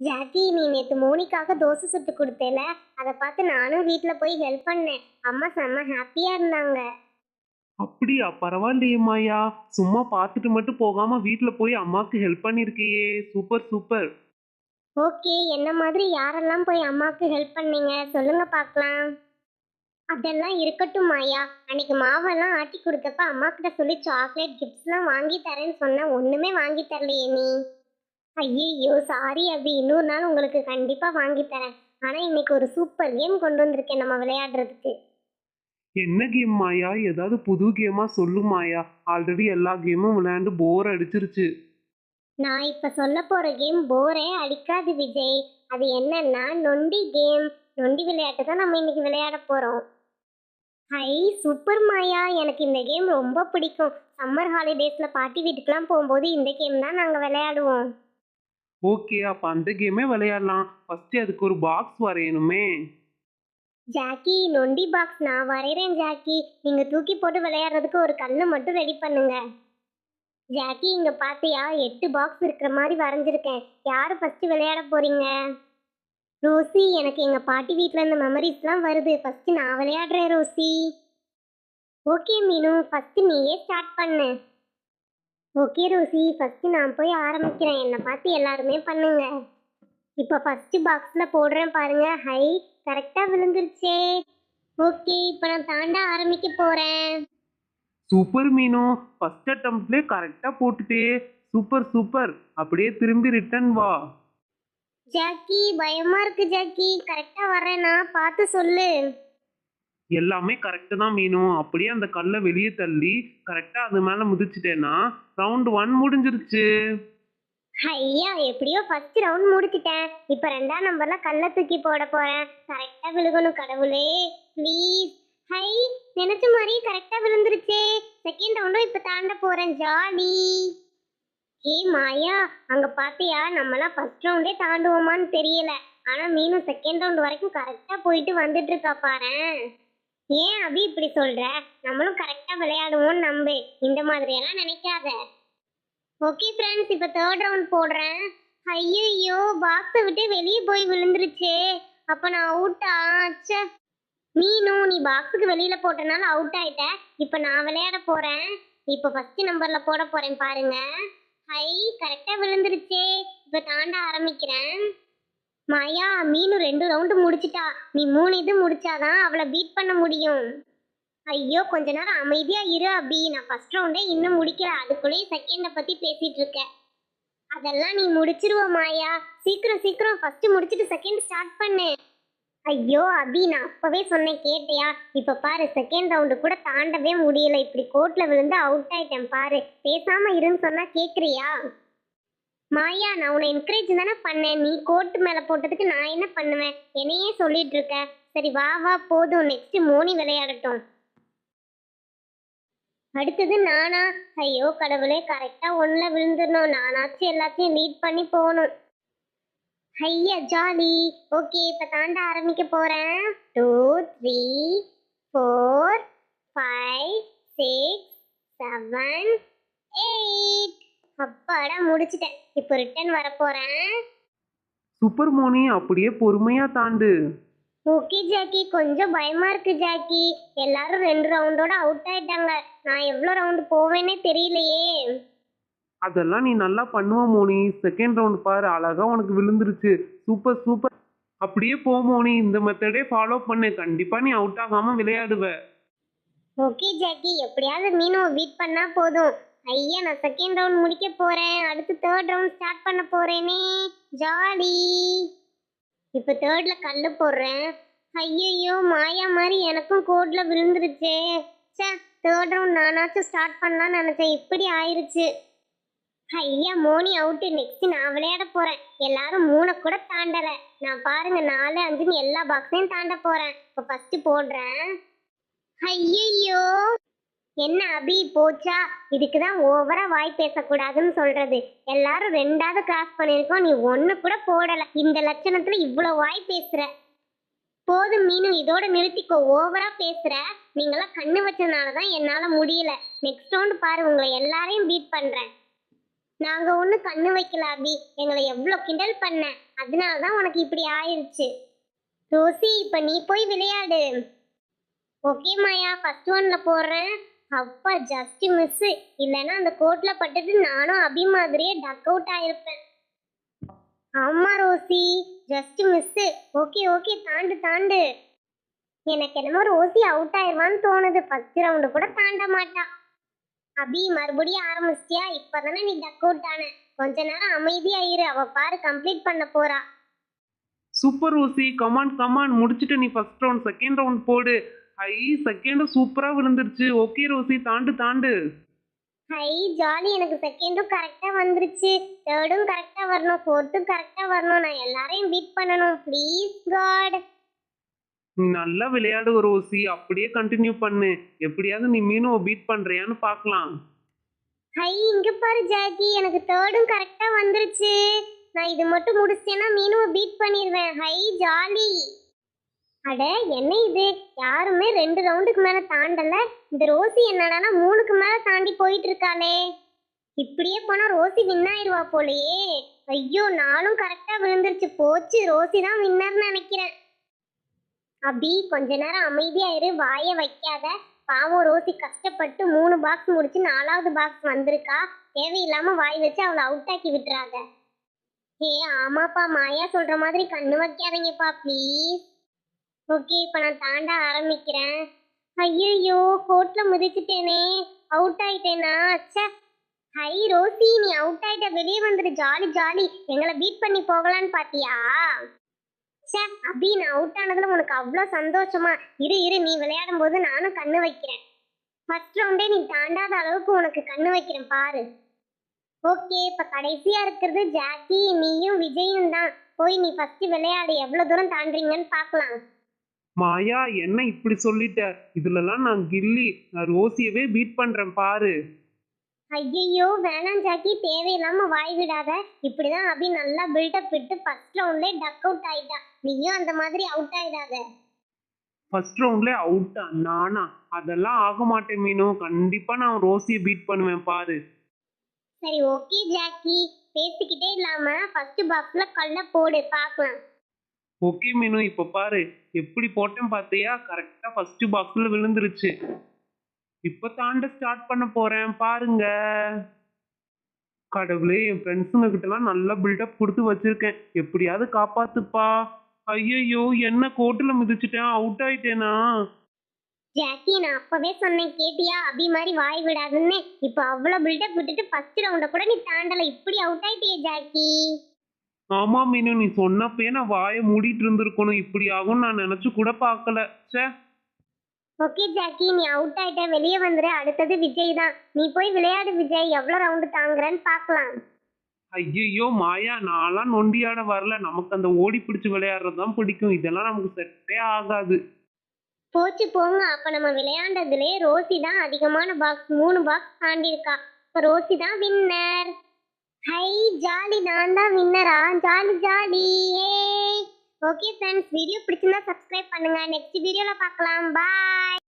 Jackie நீ நேற்று மோனிக்காக தோசை சுட்டு கொடுத்தேல? அதை பார்த்து நானும் வீட்டில் போய் ஹெல்ப் பண்ணேன். அம்மா செம்ம ஹாப்பியாக இருந்தாங்க. அப்படியா? பரவாயில்லையே மாயா. சும்மா பார்த்துட்டு மட்டும் போகாம வீட்ல போய் அம்மாக்கு ஹெல்ப் பண்ணிருக்கியே. சூப்பர் சூப்பர் ஓகே என்ன மாதிரி யாரெல்லாம் போய் அம்மாவுக்கு ஹெல்ப் பண்ணீங்க? சொல்லுங்க பார்க்கலாம். அதெல்லாம் இருக்கட்டும் மாயா. அன்னைக்கு மாவெல்லாம் ஆட்டி கொடுத்தப்ப அம்மா கிட்ட சொல்லி சாக்லேட் கிஃப்ட்ஸ்லாம் வாங்கி தரேன்னு சொன்னேன் ஒண்ணுமே வாங்கி தரலையே நீ. ஐயோ சாரி அபி. இன்னொரு நாள் உங்களுக்கு கண்டிப்பா வாங்கி தரேன். ஆனா இன்னைக்கு ஒரு சூப்பர் கேம் கொண்டு வந்திருக்கேன் நம்ம விளையாடுறதுக்கு. என்ன கேம் மாயா? ஏதாவது புது கேமா சொல்லு மாயா. ஆல்ரெடி எல்லா கேமும் விளையாண்டு போர் அடிச்சிருச்சு. நான் இப்ப சொல்ல போற கேம் போரே அடிக்காது விஜய். அது என்னன்னா நொண்டி கேம் நொண்டி விளையாட்டு தான் நம்ம இன்னைக்கு விளையாட போறோம். Hi super Maya. எனக்கு இந்த கேம் ரொம்ப பிடிக்கும். சம்மர் ஹாலிடேஸ்ல பாட்டி வீட்டுக்குலாம் போகும்போது இந்த கேம் தான் நாங்க விளையாடுவோம். ஓகே அப்ப அந்த கேமே விளையாடலாம். ஃபர்ஸ்ட் அதுக்கு ஒரு பாக்ஸ் வரையணுமே. ஜாக்கி நொண்டி பாக்ஸ் நான் வரைகிறேன் ஜாக்கி நீங்க தூக்கி போட்டு விளையாடுறதுக்கு ஒரு கண்ணை மட்டும் ரெடி பண்ணுங்க. ஜாக்கி இங்க பாத்தியா? எட்டு பாக்ஸ் இருக்கிற மாதிரி வரைஞ்சிருக்கேன். யாரு ஃபர்ஸ்ட் விளையாட போறீங்க? ரோசி எனக்கு எங்க பாட்டி வீட்ல இருந்த மெமரிஸ்லாம் வருது. ஃபர்ஸ்ட் நான் விளையாடுறேன் ரோசி. ஓகே மீனு. ஃபர்ஸ்ட் நீயே ஸ்டார்ட் பண்ணு. ஓகே ரோசி ஃபர்ஸ்ட் நான் போய் ஆரம்பிக்கிறேன். என்னை பார்த்து எல்லாருமே பண்ணுங்க. இப்போ ஃபர்ஸ்ட் பாக்ஸில் போடுறேன் பாருங்க. ஹை கரெக்டாக விழுந்துருச்சே. ஓகே இப்போ நான் தாண்ட ஆரம்பிக்க போகிறேன் சூப்பர் மீனு ஃபர்ஸ்ட் அட்டம்ப்ட்லேயே கரெக்டா போட்டுட்டே. சூப்பர் சூப்பர் அப்படியே திரும்பி ரிட்டர்ன் வா. ஜாக்கி பயமா இருக்கு ஜாக்கி. கரெக்டாக வர்றேனா. பார்த்து சொல்லு. எல்லாமே கரெக்டு தான் மீனும் அப்படியே அந்த கல்லை வெளியே தள்ளி கரெக்டாக அது மேலே முதிச்சிட்டேன்னா ரவுண்ட் ஒன் முடிஞ்சிருச்சு. ஐயா எப்படியோ ஃபர்ஸ்ட் ரவுண்ட் முடிச்சிட்டேன். இப்போ ரெண்டாம் நம்பர்ல கல்லை தூக்கி போட போறேன். கரெக்டாக விழுகணும் கடவுளே ப்ளீஸ் ஹை நினைச்ச மாதிரி கரெக்டாக விழுந்துருச்சே. செகண்ட் ரவுண்டும் இப்போ தாண்ட போறேன் ஜாலி ஏ மாயா அங்க பாத்தியா? நம்மலாம் ஃபர்ஸ்ட் ரவுண்டே தாண்டுவோமான்னு தெரியல. ஆனா மீனும் செகண்ட் ரவுண்ட் வரைக்கும் கரெக்டா போயிட்டு வந்துட்டு இருக்கா பாரேன். ஏன் அபி இப்படி சொல்ற? நம்மளும் கரெக்டா விளையாடுவோம் நம்பு. இந்த மாதிரி எல்லாம் நினைக்காத. ஓகே ஃப்ரெண்ட்ஸ் இப்போ தேர்ட் ரவுண்ட் போடுறேன். ஐயோ பாக்ஸை விட்டு வெளியே போய் விழுந்துருச்சே. அப்போ நான் அவுட் ஆச்ச மீனும் நீ பாக்ஸுக்கு வெளியில போட்டனால அவுட் ஆயிட்ட. இப்போ நான் விளையாட போறேன். இப்போ ஃபர்ஸ்ட் நம்பர்ல போட போறேன் பாருங்க. ஹை கரெக்டா விழுந்துருச்சே. இப்போ தாண்ட ஆரம்பிக்கிறேன். மாயா மீனு ரெண்டு ரவுண்டு முடிச்சிட்டா. நீ மூணு இது முடிச்சாதான் அவளை பீட் பண்ண முடியும். ஐயோ கொஞ்ச நேரம் அமைதியா இரு அபி. நான் ஃபர்ஸ்ட் ரவுண்டே இன்னும் முடிக்கல. அதுக்குள்ளேயே செகண்டை பத்தி பேசிட்டு இருக்கேன் அதெல்லாம் நீ முடிச்சிருவ மாயா. சீக்கிரம் சீக்கிரம். ஃபர்ஸ்ட் முடிச்சிட்டு செகண்ட் ஸ்டார்ட் பண்ணு. ஐயோ அபி நான் அப்பவே சொன்னேன் கேட்டியா? இப்ப பாரு செகண்ட் ரவுண்டு கூட தாண்டவே முடியல. இப்படி கோர்ட்ல விழுந்து அவுட் ஆயிட்டேன் பாரு. பேசாம இருன்னு சொன்னா கேக்குறியா? மாயா நான் உன்னை என்கரேஜ் தானே பண்ணேன். நீ கோர்ட் மேலே போட்டதுக்கு நான் என்ன பண்ணுவேன்? என்னையே சொல்லிட்டு இருக்க. சரி வா வா போதும். நெக்ஸ்ட் மோனி விளையாடட்டும். அடுத்தது நானா? ஐயோ கடவுளே கரெக்டா ஒண்ணுல விழுந்துடணும். நானாச்சும் எல்லாத்தையும் லீட் பண்ணி போகணும். ஐயா ஜாலி ஓகே இப்போ தாண்ட ஆரம்பிக்க போறேன். Two three four five six seven eight அப்பாடா முடிச்சிட்டேன். இப்போ ரிட்டர்ன் வர போறேன் சூப்பர் மோனி அப்படியே பொறுமையா தாண்டு. ஓகே ஜாக்கி. கொஞ்சம் பயமா இருக்கு ஜாக்கி. எல்லாரும் ரெண்டு ரவுண்டோட அவுட் ஆயிட்டாங்க. நான் எவ்வளோ ரவுண்டு போவேனே தெரியலையே. அதெல்லாம் நீ நல்லா பண்ணுவ மோனி. செகண்ட் ரவுண்ட் பாரு அழகா உனக்கு விழுந்துருச்சு. சூப்பர் சூப்பர் அப்படியே போ மோனி. இந்த மெத்தடே ஃபாலோ பண்ணு. கண்டிப்பா நீ அவுட் ஆகாம விளையாடுவ. ஓகே ஜாக்கி. எப்படியாவது மீனுவை பீட் பண்ணா போதும். ஐயா நான் செகண்ட் ரவுண்ட் முடிக்க போறேன். அடுத்து தேர்ட் ரவுண்ட் ஸ்டார்ட் பண்ண போறேனே. ஜாலி. இப்போ தேர்ட்ல கல்லு போடுறேன். ஐயையோ மாயா மாதிரி எனக்கும் கோட்ல விழுந்துருச்சே. ச்சே தேர்ட் ரவுண்ட் நானாச்சும் ஸ்டார்ட் பண்ணலாம்னு நினைச்சேன். இப்படி ஆயிருச்சு. ஐயா மோனி அவுட்டு நெக்ஸ்ட் நான் விளையாட போறேன். எல்லாரும் மூணை கூட தாண்டல. நான் பாருங்க நாலு அஞ்சுன்னு எல்லா பாக்ஸையும் தாண்ட போறேன். இப்போ ஃபர்ஸ்ட் போடுறேன். ஐயையோ. என்ன அபி போச்சா? இதுக்கு தான் ஓவரா வாய் பேசக்கூடாதுன்னு சொல்றது. எல்லாரும் ரெண்டாவது கிராஸ் பண்ணியிருக்கோம். நீ ஒண்ணு கூட போடல. இந்த லட்சணத்துல இவ்வளவு வாய் பேசுற. போதும் மீனு இதோட நிறுத்திக்கோ. ஓவரா பேசுற. நீங்களாம் கண்ணு வச்சதுனால தான் என்னால முடியல. நெக்ஸ்ட் ரவுண்ட் பாரு உங்களை எல்லாரையும் பீட் பண்றேன். நாங்க ஒண்ணு கண்ணு வைக்கல அபி. எங்களை எவ்வளவு கிண்டல் பண்ண. அதனால தான் உனக்கு இப்படி ஆயிருச்சு. ரோசி இப்ப நீ போய் விளையாடு. ஓகே மாயா. ஃபர்ஸ்ட் ஒன்ல போடுறேன். அப்பா ஜஸ்ட் மிஸ் இல்லைன்னா அந்த கோட்ல பட்டுட்டு நானும் அபி மாதிரியே டக் அவுட் ஆயிருப்பேன். ஆமா Rosie. Just miss okay okay தாண்டு தாண்டு. எனக்கு என்னமோ ரோசி அவுட் ஆயிருவான்னு தோணுது. ஃபர்ஸ்ட் ரவுண்டு கூட தாண்ட மாட்டா. அபி மறுபடியும் ஆரம்பிச்சிட்டியா? இப்பதானே நீ டக் அவுட் ஆன. கொஞ்ச நேரம் அமைதியாயிரு அவ பாரு கம்ப்ளீட் பண்ண போறா. Super Rousey. கமான் கமான் முடிச்சுட்டு நீ ஃபர்ஸ்ட் ரவுண்ட் செகண்ட் ரவுண்ட் போடு. ஐ செகண்ட் சூப்பரா விழுந்துருச்சு. ஓகே ரோசி தாண்டு தாண்டு. ஹை ஜாலி எனக்கு செகண்டும் கரெக்டா வந்துருச்சு. தேர்டும் கரெக்டா வரணும். ஃபோர்த்தும் கரெக்டா வரணும். நான் எல்லாரையும் பீட் பண்ணணும். ப்ளீஸ் காட் நீ நல்லா விளையாடு ரோசி. அப்படியே கண்டினியூ பண்ணு. எப்படியாவது நீ மீனுவை பீட் பண்றியான்னு பார்க்கலாம். ஹை இங்க பாரு ஜாக்கி எனக்கு தேர்டும் கரெக்டா வந்துருச்சு. நான் இது மட்டும் முடிச்சிட்டேன்னா மீனுவை பீட் பண்ணிடுவேன் ஹை ஜாலி அட என்ன இது? யாருமே ரெண்டு ரவுண்டுக்கு மேல தாண்டல. இந்த ரோசி என்னடானா மூணுக்கு மேல தாண்டி போயிட்டு இருக்காளே. இப்படியே போனா ரோசி வின் ஆயிருவா போலயே. ஐயோ நானும் கரெக்டா விழுந்துருச்சு. போச்சு ரோசி தான் வின்னர்னு நினைக்கிறேன். அபி கொஞ்ச நேரம் அமைதியா இரு. வாயை வைக்காத. பாவம் ரோசி கஷ்டப்பட்டு மூணு பாக்ஸ் முடிச்சு நாலாவது பாக்ஸ் வந்திருக்கா. தேவையில்லாம வாய் வச்சு அவளை அவுட் ஆக்கி விட்டுறாத. ஏ ஆமாப்பா மாயா சொல்ற மாதிரி கண்ணு வைக்காதீங்கப்பா ப்ளீஸ் ஓகே இப்போ நான் தாண்ட ஆரம்பிக்கிறேன். ஐயோ கோட்ல முதிச்சுட்டேனே. அவுட் ஆயிட்டேனா? அச்சா ஹை ரோசி நீ அவுட் ஆயிட்ட வெளியே வந்துடு ஜாலி ஜாலி. எங்களை பீட் பண்ணி போகலான்னு பாத்தியா? ச்சே அபி நான் அவுட் ஆனதுல உனக்கு அவ்வளோ சந்தோஷமா. இரு இரு நீ விளையாடும் போது நானும் கண்ணு வைக்கிறேன். ஃபர்ஸ்ட் ரவுண்டே நீ தாண்டாத அளவுக்கு உனக்கு கண்ணு வைக்கிறேன் பாரு. ஓகே இப்போ கடைசியா இருக்கிறது ஜாக்கி நீயும் விஜயும் தான். போய் நீ ஃபர்ஸ்ட் விளையாடு எவ்வளோ தூரம் தாண்டுறீங்கன்னு பார்க்கலாம் மாயா என்ன இப்படி சொல்லிட்ட? இதுலலாம் நான் கில்லி. நான் ரோசியவே பீட் பண்றேன் பாரு. ஐயையோ வேணாம் ஜாக்கி. தேவையில்லாம வாய் விடாத. இப்படிதான் அபி நல்லா பில்டப் விட்டு ஃபர்ஸ்ட் ரவுண்ட்ல டக் அவுட் ஆயிட்டா. நீயும் அந்த மாதிரி அவுட் ஆயிடாத. ஃபர்ஸ்ட் ரவுண்ட்ல அவுட்டா நானா? அதெல்லாம் ஆக மாட்டேன் மீனு. கண்டிப்பா நான் ரோசியை பீட் பண்ணுவேன் பாரு. சரி ஓகே ஜாக்கி. பேசிக்கிட்டே இல்லாம ஃபர்ஸ்ட் பாக்ஸ்ல கல்ல போடு. பார்க்கலாம். ஓகே மீனு இப்போ பாரு. எப்படி போட்டேன் பார்த்தியா? கரெக்டா ஃபர்ஸ்ட் பாக்ஸ்ல விழுந்துருச்சு. இப்போ தாண்ட ஸ்டார்ட் பண்ண போறேன். பாருங்க. கடவுளே என் ஃப்ரெண்ட்ஸுங்க கிட்டலாம் நல்லா பில்டப் கொடுத்து வச்சிருக்கேன். எப்படியாவது காப்பாத்துப்பா. ஐயோ என்ன கோட்டில் மிதிச்சிட்டேன்? அவுட் ஆயிட்டேனா? ஜாக்கி நான் அப்பவே சொன்னேன். கேட்டியா? அபி மாதிரி வாய் விடாதுன்னு. இப்போ அவ்வளோ பில்டப் விட்டுட்டு ஃபர்ஸ்ட் ரவுண்டை கூட நீ தாண்டலை. இப்படி அவுட் ஆயிட்டியே ஜாக்கி ஆமா மீனு நீ சொன்னப்பே நான் வாயை மூடிட்டு இருந்திருக்கணும். இப்படி ஆகும் நான் நினைச்சு கூட பார்க்கல. ச்சே. ஓகே ஜாக்கி நீ அவுட் ஆயிட்ட வெளியே வந்துரு. அடுத்தது விஜய் தான். நீ போய் விளையாடு விஜய். எவ்வளோ ரவுண்டு தாங்குறன்னு பார்க்கலாம். ஐயையோ மாயா நான்லாம் நொண்டியாட வரல. நமக்கு அந்த ஓடி பிடிச்சு விளையாடுறது தான் பிடிக்கும். இதெல்லாம் நமக்கு செட்டே ஆகாது. போச்சு போங்க. அப்ப நம்ம விளையாண்டதுலே ரோசி தான் அதிகமான பாக்ஸ் மூணு பாக்ஸ் தாண்டி இருக்கா இப்போ ரோசி தான் வின்னர் ஹை ஜாலி நான் தான் வின்னரா ஜாலி ஜாலி ஏ ஓகே ஃப்ரெண்ட்ஸ் வீடியோ பிடிச்சிருந்தா சப்ஸ்கிரைப் பண்ணுங்க. நெக்ஸ்ட் வீடியோல பார்க்கலாம். பாய்